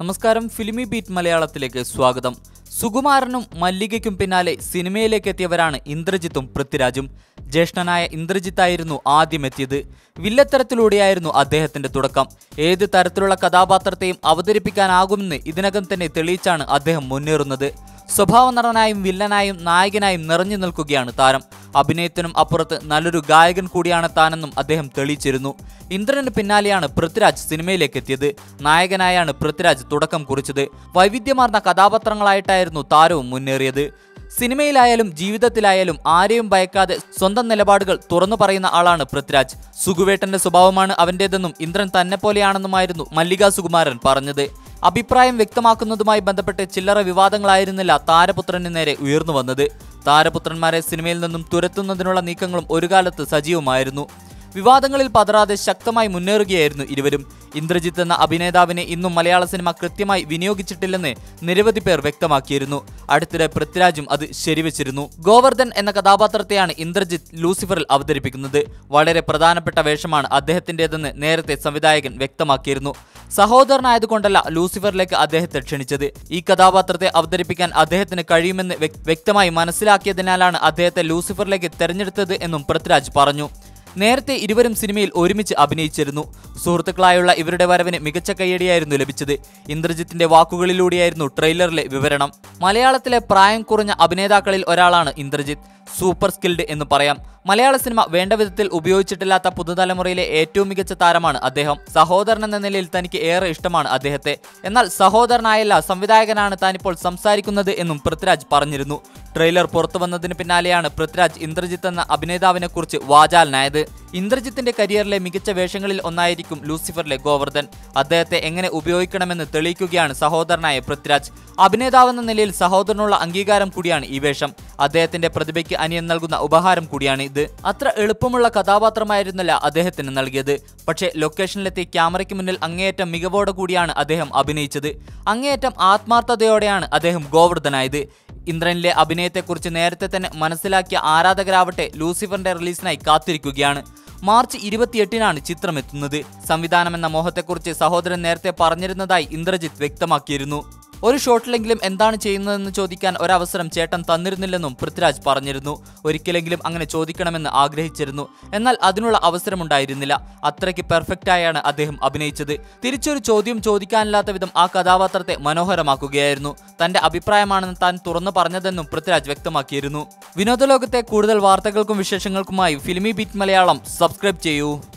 നമസ്കാരം ഫിലിമി ബീറ്റ് മലയാളത്തിലേക്ക് സ്വാഗതം. സുകുമാരനും മല്ലികയ്ക്കും പിന്നാലെ സിനിമയിലേക്ക് എത്തിയവരാണ് ഇന്ദ്രജിത്തും പൃഥ്വിരാജും. ജ്യേഷ്ഠനായ ഇന്ദ്രജിത്തായിരുന്നു ആദ്യം എത്തിയത്. വില്ലത്തരത്തിലൂടെയായിരുന്നു അദ്ദേഹത്തിന്റെ തുടക്കം. ഏത് തരത്തിലുള്ള കഥാപാത്രത്തെയും അവതരിപ്പിക്കാനാകുമെന്ന് ഇതിനകം തന്നെ തെളിയിച്ചാണ് അദ്ദേഹം മുന്നേറുന്നത്. സ്വഭാവ നടനായും വില്ലനായും നായകനായും നിറഞ്ഞു നിൽക്കുകയാണ് താരം. അഭിനയത്തിനും അപ്പുറത്ത് നല്ലൊരു ഗായകൻ കൂടിയാണ് താനെന്നും അദ്ദേഹം തെളിയിച്ചിരുന്നു. ഇന്ദ്രന് പിന്നാലെയാണ് പൃഥ്വിരാജ് സിനിമയിലേക്ക് എത്തിയത്. നായകനായാണ് പൃഥ്വിരാജ് തുടക്കം കുറിച്ചത്. വൈവിധ്യമാർന്ന കഥാപാത്രങ്ങളായിട്ടായിരുന്നു താരവും മുന്നേറിയത്. സിനിമയിലായാലും ജീവിതത്തിലായാലും ആരെയും ഭയക്കാതെ സ്വന്തം നിലപാടുകൾ തുറന്നു പറയുന്ന ആളാണ് പൃഥ്വിരാജ്. സുഖുവേട്ടന്റെ സ്വഭാവമാണ് അവന്റേതെന്നും ഇന്ദ്രൻ തന്നെ പോലെയാണെന്നുമായിരുന്നു മല്ലിക സുകുമാരൻ പറഞ്ഞത്. അഭിപ്രായം വ്യക്തമാക്കുന്നതുമായി ബന്ധപ്പെട്ട് ചില്ലറ വിവാദങ്ങളായിരുന്നില്ല താരപുത്രന് നേരെ ഉയർന്നു വന്നത്. താരപുത്രന്മാരെ സിനിമയിൽ നിന്നും തുരത്തുന്നതിനുള്ള നീക്കങ്ങളും ഒരു കാലത്ത് സജീവമായിരുന്നു. വിവാദങ്ങളിൽ പതറാതെ ശക്തമായി മുന്നേറുകയായിരുന്നു ഇരുവരും. ഇന്ദ്രജിത്ത് എന്ന അഭിനേതാവിനെ ഇന്നും മലയാള സിനിമ കൃത്യമായി വിനിയോഗിച്ചിട്ടില്ലെന്ന് നിരവധി പേർ വ്യക്തമാക്കിയിരുന്നു. അടുത്തിടെ പൃഥ്വിരാജും അത് ശരിവച്ചിരുന്നു. ഗോവർദ്ധൻ എന്ന കഥാപാത്രത്തെയാണ് ഇന്ദ്രജിത്ത് ലൂസിഫറിൽ അവതരിപ്പിക്കുന്നത്. വളരെ പ്രധാനപ്പെട്ട വേഷമാണ് അദ്ദേഹത്തിന്റെതെന്ന് നേരത്തെ സംവിധായകൻ വ്യക്തമാക്കിയിരുന്നു. സഹോദരനായതുകൊണ്ടല്ല ലൂസിഫറിലേക്ക് അദ്ദേഹത്തെ ക്ഷണിച്ചത്. ഈ കഥാപാത്രത്തെ അവതരിപ്പിക്കാൻ അദ്ദേഹത്തിന് കഴിയുമെന്ന് വ്യക്തമായി മനസ്സിലാക്കിയതിനാലാണ് അദ്ദേഹത്തെ ലൂസിഫറിലേക്ക് തെരഞ്ഞെടുത്തത് എന്നും പൃഥ്വിരാജ് പറഞ്ഞു. നേരത്തെ ഇരുവരും സിനിമയിൽ ഒരുമിച്ച് അഭിനയിച്ചിരുന്നു. സുഹൃത്തുക്കളായുള്ള ഇവരുടെ വരവിന് മികച്ച കയ്യടിയായിരുന്നു ലഭിച്ചത്. ഇന്ദ്രജിത്തിന്റെ വാക്കുകളിലൂടെയായിരുന്നു ട്രെയിലറിലെ വിവരണം. മലയാളത്തിലെ പ്രായം കുറഞ്ഞ അഭിനേതാക്കളിൽ ഒരാളാണ് ഇന്ദ്രജിത്ത്. സൂപ്പർ സ്കിൽഡ് എന്ന് പറയാം. മലയാള സിനിമ വേണ്ട വിധത്തിൽ ഉപയോഗിച്ചിട്ടില്ലാത്ത പുതുതലമുറയിലെ ഏറ്റവും മികച്ച താരമാണ് അദ്ദേഹം. സഹോദരൻ എന്ന നിലയിൽ തനിക്ക് ഏറെ ഇഷ്ടമാണ് അദ്ദേഹത്തെ. എന്നാൽ സഹോദരനായല്ല സംവിധായകനാണ് താനിപ്പോൾ സംസാരിക്കുന്നത് എന്നും പൃഥ്വിരാജ് പറഞ്ഞിരുന്നു. ട്രെയിലർ പുറത്തു വന്നതിന് പിന്നാലെയാണ് പൃഥ്വിരാജ് ഇന്ദ്രജിത്ത് എന്ന അഭിനേതാവിനെ കുറിച്ച് വാചാലനായത്. ഇന്ദ്രജിത്തിന്റെ കരിയറിലെ മികച്ച വേഷങ്ങളിൽ ഒന്നായിരിക്കും ലൂസിഫറിലെ ഗോവർദ്ധൻ. അദ്ദേഹത്തെ എങ്ങനെ ഉപയോഗിക്കണമെന്ന് തെളിയിക്കുകയാണ് സഹോദരനായ പൃഥ്വിരാജ്. അഭിനേതാവെന്ന നിലയിൽ സഹോദരനുള്ള അംഗീകാരം കൂടിയാണ് ഈ വേഷം. അദ്ദേഹത്തിന്റെ പ്രതിഭയ്ക്ക് അനിയൻ നൽകുന്ന ഉപഹാരം കൂടിയാണ് ഇത്. അത്ര എളുപ്പമുള്ള കഥാപാത്രമായിരുന്നില്ല അദ്ദേഹത്തിന് നൽകിയത്. പക്ഷേ ലൊക്കേഷനിലെത്തി ക്യാമറയ്ക്ക് മുന്നിൽ അങ്ങേയറ്റം മികവോടെ കൂടിയാണ് അദ്ദേഹം അഭിനയിച്ചത്. അങ്ങേയറ്റം ആത്മാർത്ഥതയോടെയാണ് അദ്ദേഹം ഗോവർദ്ധനായത്. ഇന്ദ്രനിലെ അഭിനയത്തെക്കുറിച്ച് നേരത്തെ തന്നെ മനസ്സിലാക്കിയ ആരാധകരാവട്ടെ ലൂസിഫറിന്റെ റിലീസിനായി കാത്തിരിക്കുകയാണ്. മാർച്ച് ഇരുപത്തിയെട്ടിനാണ് ചിത്രമെത്തുന്നത്. സംവിധാനം എന്ന മോഹത്തെക്കുറിച്ച് സഹോദരൻ നേരത്തെ പറഞ്ഞിരുന്നതായി ഇന്ദ്രജിത്ത് വ്യക്തമാക്കിയിരുന്നു. ഒരു ഷോട്ടിലെങ്കിലും എന്താണ് ചെയ്യുന്നതെന്ന് ചോദിക്കാൻ ഒരവസരം ചേട്ടൻ തന്നിരുന്നില്ലെന്നും പൃഥ്വിരാജ് പറഞ്ഞിരുന്നു. ഒരിക്കലെങ്കിലും അങ്ങനെ ചോദിക്കണമെന്ന് ആഗ്രഹിച്ചിരുന്നു. എന്നാൽ അതിനുള്ള അവസരമുണ്ടായിരുന്നില്ല. അത്രയ്ക്ക് പെർഫെക്റ്റായാണ് അദ്ദേഹം അഭിനയിച്ചത്. തിരിച്ചൊരു ചോദ്യം ചോദിക്കാനില്ലാത്ത വിധം ആ കഥാപാത്രത്തെ മനോഹരമാക്കുകയായിരുന്നു. തന്റെ അഭിപ്രായമാണെന്ന് താൻ തുറന്നു പറഞ്ഞതെന്നും പൃഥ്വിരാജ് വ്യക്തമാക്കിയിരുന്നു. വിനോദലോകത്തെ കൂടുതൽ വാർത്തകൾക്കും വിശേഷങ്ങൾക്കുമായി ഫിലിമി ബീറ്റ് മലയാളം. സബ്സ്ക്രൈബ് ചെയ്യൂ.